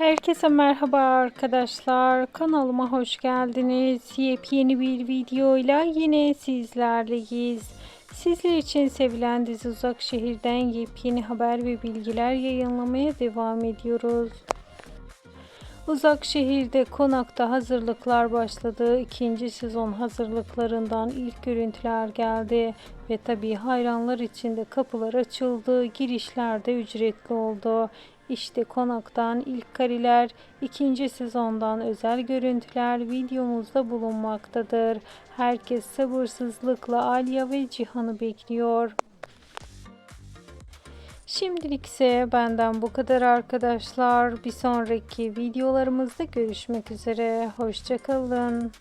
Herkese merhaba arkadaşlar. Kanalıma hoş geldiniz. Yepyeni bir videoyla yine sizlerleyiz. Sizler için sevilen dizi Uzak Şehir'den yepyeni haber ve bilgiler yayınlamaya devam ediyoruz. Uzak şehirde konakta hazırlıklar başladı. İkinci sezon hazırlıklarından ilk görüntüler geldi ve tabii hayranlar için de kapılar açıldı. Girişler de ücretli oldu. İşte konaktan ilk kareler, ikinci sezondan özel görüntüler videomuzda bulunmaktadır. Herkes sabırsızlıkla Alya ve Cihan'ı bekliyor. Şimdilik ise benden bu kadar arkadaşlar. Bir sonraki videolarımızda görüşmek üzere. Hoşçakalın.